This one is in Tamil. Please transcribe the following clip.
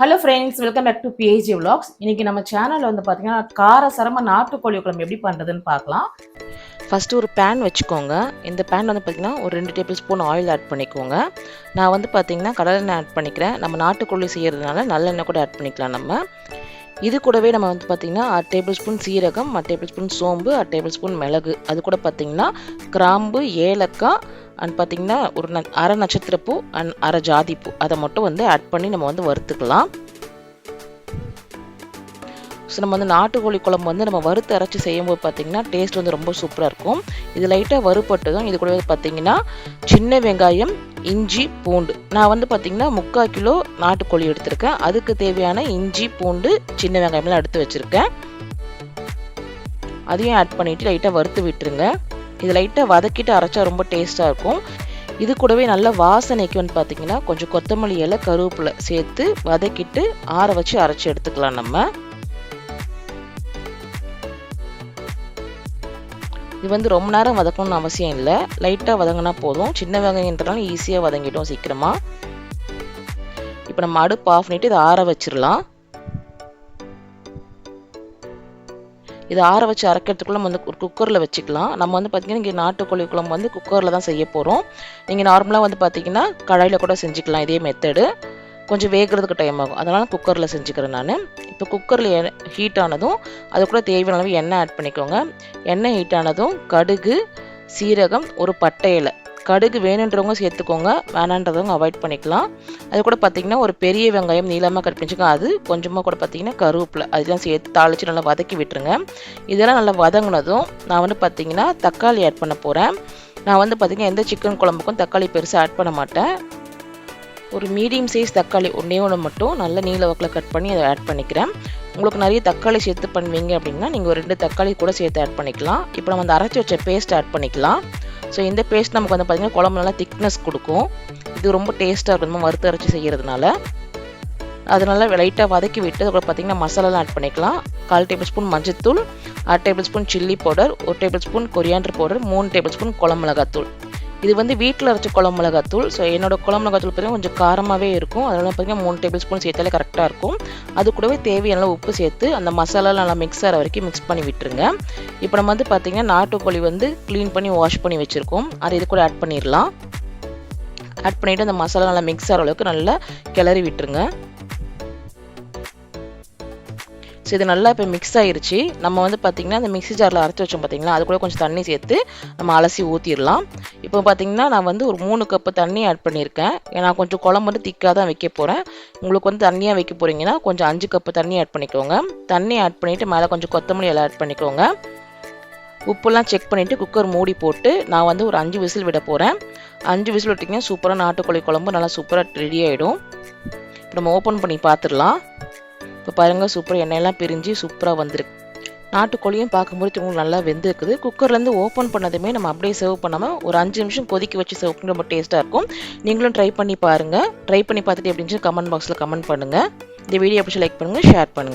Hello friends welcome back to P H C vlogs இன்னைக்கு நம்ம சேனல்ல வந்து பார்த்தீங்கன்னா காரசரமா நாட்டுக்கோழி குழம்பு எப்படி பண்ணுறதுன்னு பார்க்கலாம். ஃபஸ்ட்டு ஒரு பேன் வச்சுக்கோங்க. இந்த பேன் வந்து பார்த்திங்கன்னா ஒரு ரெண்டு டேபிள் ஸ்பூன் ஆயில் ஆட் பண்ணிக்கோங்க. நான் வந்து பார்த்திங்கன்னா கடலெண்ணெய் ஆட் பண்ணிக்கிறேன். நம்ம நாட்டுக்கோழி செய்கிறதுனால நல்லெண்ணெய் கூட ஆட் பண்ணிக்கலாம் நம்ம. இது கூடவே நம்ம வந்து பார்த்திங்கன்னா அரை டேபிள் ஸ்பூன் சீரகம் அரை டேபிள் ஸ்பூன் சோம்பு அரை டேபிள் ஸ்பூன் மிளகு. அது கூட பார்த்திங்கன்னா கிராம்பு ஏலக்காய் அண்ட் பார்த்திங்கன்னா ஒரு ந அரை நட்சத்திரப்பூ அண்ட் அரை ஜாதிப்பூ. அதை மட்டும் வந்து ஆட் பண்ணி நம்ம வந்து வறுத்துக்கலாம். ஸோ நம்ம வந்து நாட்டுக்கோழி குழம்பு வந்து நம்ம வறுத்து அரைச்சி செய்யும்போது பார்த்திங்கன்னா டேஸ்ட் வந்து ரொம்ப சூப்பராக இருக்கும். இது லைட்டாக வறுபட்டதும் இது கூட பார்த்திங்கன்னா சின்ன வெங்காயம் இஞ்சி பூண்டு. நான் வந்து பார்த்திங்கன்னா முக்கால் கிலோ நாட்டுக்கோழி எடுத்திருக்கேன். அதுக்கு தேவையான இஞ்சி பூண்டு சின்ன வெங்காயம்லாம் எடுத்து வச்சுருக்கேன். அதையும் ஆட் பண்ணிவிட்டு லைட்டாக வறுத்து விட்டுருங்க. இது லைட்டாக வதக்கிட்டு அரைச்சா ரொம்ப டேஸ்ட்டாக இருக்கும். இது கூடவே நல்ல வாசனைக்கு வந்து பார்த்தீங்கன்னா கொஞ்சம் கொத்தமல்லி இலை கருவேப்பிலை சேர்த்து வதக்கிட்டு ஆற வச்சு அரைச்சி எடுத்துக்கலாம் நம்ம. இது வந்து ரொம்ப நேரம் வதக்கணும்னு அவசியம் இல்லை. லைட்டாக வதங்கினா போதும். சின்ன வெங்காயன்றனால ஈஸியாக வதங்கிட்டோம் சீக்கிரமாக இப்போ நம்ம அடுப்பு ஆஃப் பண்ணிவிட்டு இதை ஆற வச்சிடலாம். இதை ஆற வச்சு அரைக்கிறதுக்குள்ள நம்ம வந்து ஒரு குக்கரில் வச்சுக்கலாம். நம்ம வந்து பார்த்திங்கன்னா இங்கே நாட்டுக்கோழி குழம்பு வந்து குக்கரில் தான் செய்ய போகிறோம் நீங்கள் நார்மலாக வந்து பார்த்தீங்கன்னா கடாயில் கூட செஞ்சுக்கலாம் இதே மெத்தடு கொஞ்சம் வேகிறதுக்கு டைம் ஆகும். அதனால் குக்கரில் செஞ்சுக்கிறேன் நான். இப்போ குக்கரில் ஹீட் ஆனதும் அது கூட தேவையான அளவு எண்ணெய் ஆட் பண்ணிக்கோங்க. எண்ணெய் ஹீட் ஆனதும் கடுகு சீரகம் ஒரு பட்டை இலை. கடுகு வேணுன்றவங்க சேர்த்துக்கோங்க. வேணான்றவங்க அவாய்ட் பண்ணிக்கலாம். அது கூட பார்த்திங்கன்னா ஒரு பெரிய வெங்காயம் நீளமாக கட் பண்ணிச்சுக்கோங்க. அது கொஞ்சமாக கூட பார்த்திங்கன்னா கருவேப்பிலை அதெல்லாம் சேர்த்து தாளித்து நல்லா வதக்கி விட்டுருங்க. இதெல்லாம் நல்லா வதங்கினதும் நான் வந்து பார்த்திங்கன்னா தக்காளி ஆட் பண்ண போகிறேன் நான் வந்து பார்த்திங்கன்னா எந்த சிக்கன் குழம்புக்கும் தக்காளி பெருசாக ஆட் பண்ண மாட்டேன். ஒரு மீடியம் சைஸ் தக்காளி ஒன்றே ஒன்று மட்டும் நல்ல நீல வாக்கில் கட் பண்ணி அதை ஆட் பண்ணிக்கிறேன். உங்களுக்கு நிறைய தக்காளி சேர்த்து பண்ணுவீங்க அப்படின்னா நீங்கள் ஒரு ரெண்டு தக்காளி கூட சேர்த்து ஆட் பண்ணிக்கலாம். இப்போ நம்ம அந்த அரைச்சி வச்ச பேஸ்ட் ஆட் பண்ணிக்கலாம். ஸோ இந்த பேஸ்ட் நமக்கு வந்து பார்த்திங்கன்னா குழம்பு நல்லா திக்னஸ் கொடுக்கும். இது ரொம்ப டேஸ்ட்டாக இருக்கும். நம்ம வறுத்து அரைச்சி செய்கிறதுனால அதனால லைட்டாக வதக்கி விட்டு அதுக்கப்புறம் பார்த்திங்கன்னா மசாலாலாம் ஆட் பண்ணிக்கலாம். கால் டேபிள் ஸ்பூன் மஞ்சத்தூள் அரை டேபிள் ஸ்பூன் சில்லி பவுடர் ஒரு டேபிள் ஸ்பூன் கொரியாண்டர் பவுடர் மூணு டேபிள் ஸ்பூன் குழம்பு மிளகாத்தூள். இது வந்து வீட்டில் அரைச்ச குழம்பு மிளகாத்தூள் ஸோ என்னோட குழம்பு மிளகாத்தூள் பார்த்தீங்கன்னா கொஞ்சம் காரமாகவே இருக்கும். அதனால் பார்த்தீங்கன்னா மூணு டேபிள் ஸ்பூன் சேர்த்தாலே கரெக்டாக இருக்கும். அது கூடவே தேவையான உப்பு சேர்த்து அந்த மசாலாவில் நல்லா மிக்ஸ் ஆகிற வரைக்கும் மிக்ஸ் பண்ணி விட்டுருங்க. இப்போ நம்ம வந்து பார்த்திங்கன்னா நாட்டுக்கோழி வந்து க்ளீன் பண்ணி வாஷ் பண்ணி வச்சுருக்கோம். அதை இது கூட ஆட் பண்ணிடலாம் ஆட் பண்ணிவிட்டு அந்த மசாலா நல்லா மிக்ஸ் ஆகிற அளவுக்கு நல்லா கிளறி விட்டுருங்க. ஸோ இது நல்லா இப்போ மிக்ஸ் ஆயிருச்சு. நம்ம வந்து பார்த்திங்கன்னா அந்த மிக்ஸி ஜாரில் அரைச்சி வச்சோம் பார்த்திங்களா அது கூட கொஞ்சம் தண்ணி சேர்த்து நம்ம அலசி ஊற்றிடலாம் இப்போ பார்த்திங்கன்னா நான் வந்து ஒரு மூணு கப்பு தண்ணி ஆட் பண்ணியிருக்கேன். ஏன்னா கொஞ்சம் குழம்பு வந்து திக்காக தான் வைக்க போகிறேன் உங்களுக்கு வந்து தண்ணியாக வைக்க போகிறீங்கன்னா கொஞ்சம் அஞ்சு கப்பு தண்ணி ஆட் பண்ணிக்கோங்க. தண்ணி ஆட் பண்ணிவிட்டு மேலே கொஞ்சம் கொத்தமல்லி எல்லாம் ஆட் பண்ணிக்கோங்க. உப்புலாம் செக் பண்ணிவிட்டு குக்கர் மூடி போட்டு நான் வந்து ஒரு அஞ்சு விசில் விட போகிறேன் அஞ்சு விசில் விட்டிங்கன்னா சூப்பராக நாட்டுக்கோழி குழம்பு நல்லா சூப்பராக ரெடி ஆகிடும் இப்போ நம்ம ஓப்பன் பண்ணி பார்த்துடலாம் இப்போ பாருங்கள் சூப்பராக எண்ணெயெல்லாம் பிரிஞ்சு சூப்பராக வந்திருக்கு. நாட்டுக்கோழியும் பார்க்கும்போது திரும்ப நல்லா வெந்திருக்குது. குக்கர்லேருந்து ஓப்பன் பண்ணதுமே நம்ம அப்படியே சர்வ் பண்ணாமல் ஒரு அஞ்சு நிமிஷம் கொதிக்க வச்சு சர்வ் பண்ணி ரொம்ப டேஸ்ட்டாக இருக்கும். நீங்களும் ட்ரை பண்ணி பாருங்கள் ட்ரை பண்ணி பார்த்துட்டு எப்படின்னு கமெண்ட் பாக்ஸில் கமெண்ட் பண்ணுங்கள் இந்த வீடியோ எப்படி லைக் பண்ணுங்கள் ஷேர் பண்ணுங்கள்